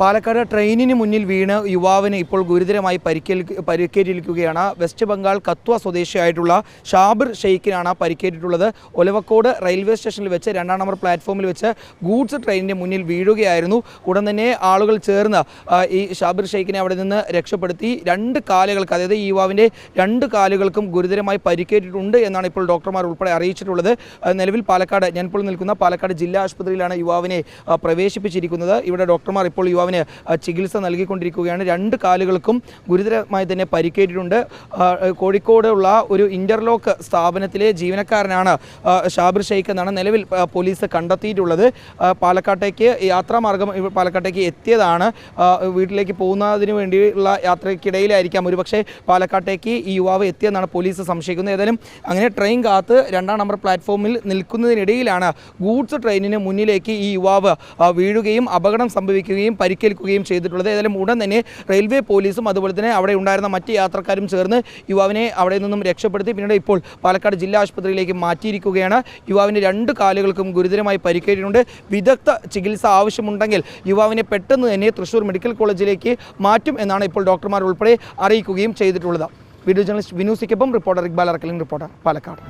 പാലക്കാട് ട്രെയിനിന് മുന്നിൽ വീണ് യുവാവിന് ഇപ്പോൾ ഗുരുതരമായി പരിക്കേൽ പരിക്കേറ്റിരിക്കുകയാണ്. വെസ്റ്റ് ബംഗാൾ കത്വ സ്വദേശിയായിട്ടുള്ള ഷാബിർ ഷെയ്ഖിനാണ് പരിക്കേറ്റിട്ടുള്ളത്. ഒലവക്കോട് റെയിൽവേ സ്റ്റേഷനിൽ വെച്ച് രണ്ടാം നമ്പർ പ്ലാറ്റ്ഫോമിൽ വെച്ച് ഗൂഡ്സ് ട്രെയിനിന്റെ മുന്നിൽ വീഴുകയായിരുന്നു. ഉടൻ തന്നെ ആളുകൾ ചേർന്ന് ഈ ഷാബിർ ഷെയ്ഖിനെ അവിടെ നിന്ന് രക്ഷപ്പെടുത്തി. രണ്ട് കാലുകൾക്ക് അതായത് ഈ യുവാവിന്റെ രണ്ട് കാലുകൾക്കും ഗുരുതരമായി പരിക്കേറ്റിട്ടുണ്ട് എന്നാണ് ഇപ്പോൾ ഡോക്ടർമാർ ഉൾപ്പെടെ അറിയിച്ചിട്ടുള്ളത്. നിലവിൽ പാലക്കാട് ഞാനിപ്പോൾ നിൽക്കുന്ന പാലക്കാട് ജില്ലാ ആശുപത്രിയിലാണ് യുവാവിനെ പ്രവേശിപ്പിച്ചിരിക്കുന്നത്. ഇവിടെ ഡോക്ടർമാർ ഇപ്പോൾ യുവാവിന് ആ, ചികിത്സ നൽകിക്കൊണ്ടിരിക്കുകയാണ്. രണ്ട് കാലുകൾക്കും ഗുരുതരമായി തന്നെ പരിക്കേറ്റിട്ടുണ്ട്. കോഴിക്കോടുള്ള ഒരു ഇന്റർലോക്ക് സ്ഥാപനത്തിലെ ജീവനക്കാരനാണ് ഷാബിർ ഷെയ്ഖ് എന്നാണ് നിലവിൽ പോലീസ് കണ്ടെത്തിയിട്ടുള്ളത്. പാലക്കാട്ടേക്ക് യാത്രാമാർഗം പാലക്കാട്ടേക്ക് എത്തിയതാണ്. വീട്ടിലേക്ക് പോകുന്നതിന് വേണ്ടിയുള്ള യാത്രയ്ക്കിടയിലായിരിക്കാം. ഒരു പക്ഷേ പാലക്കാട്ടേക്ക് ഈ യുവാവ് എത്തിയെന്നാണ് പോലീസ് സംശയിക്കുന്നത്. ഏതായാലും അങ്ങനെ ട്രെയിൻ കാത്ത് രണ്ടാം നമ്പർ പ്ലാറ്റ്ഫോമിൽ നിൽക്കുന്നതിനിടയിലാണ് ഗൂഡ്സ് ട്രെയിനിന് മുന്നിലേക്ക് ഈ യുവാവ് വീഴുകയും അപകടം സംഭവിക്കുകയും പരിക്കേൽക്കുകയും ചെയ്തിട്ടുള്ളത്. ഏതായാലും ഉടൻ തന്നെ റെയിൽവേ പോലീസും അതുപോലെ തന്നെ അവിടെ ഉണ്ടായിരുന്ന മറ്റ് യാത്രക്കാരും ചേർന്ന് യുവാവിനെ അവിടെ നിന്നും രക്ഷപ്പെടുത്തി പിന്നീട് ഇപ്പോൾ പാലക്കാട് ജില്ലാ ആശുപത്രിയിലേക്ക് മാറ്റിയിരിക്കുകയാണ്. യുവാവിന്റെ രണ്ട് കാലുകൾക്കും ഗുരുതരമായി പരിക്കേറ്റിട്ടുണ്ട്. വിദഗ്ധ ചികിത്സ ആവശ്യമുണ്ടെങ്കിൽ യുവാവിനെ പെട്ടെന്ന് തന്നെ തൃശൂർ മെഡിക്കൽ കോളേജിലേക്ക് മാറ്റും എന്നാണ് ഇപ്പോൾ ഡോക്ടർമാർ ഉൾപ്പെടെ അറിയിക്കുകയും ചെയ്തിട്ടുള്ളത്. വീഡിയോ ജേർണലിസ്റ്റ് വിനൂസിക്കൊപ്പം റിപ്പോർട്ടർ ഇക്ബാൽ അറക്കലിംഗ് റിപ്പോർട്ടർ പാലക്കാട്.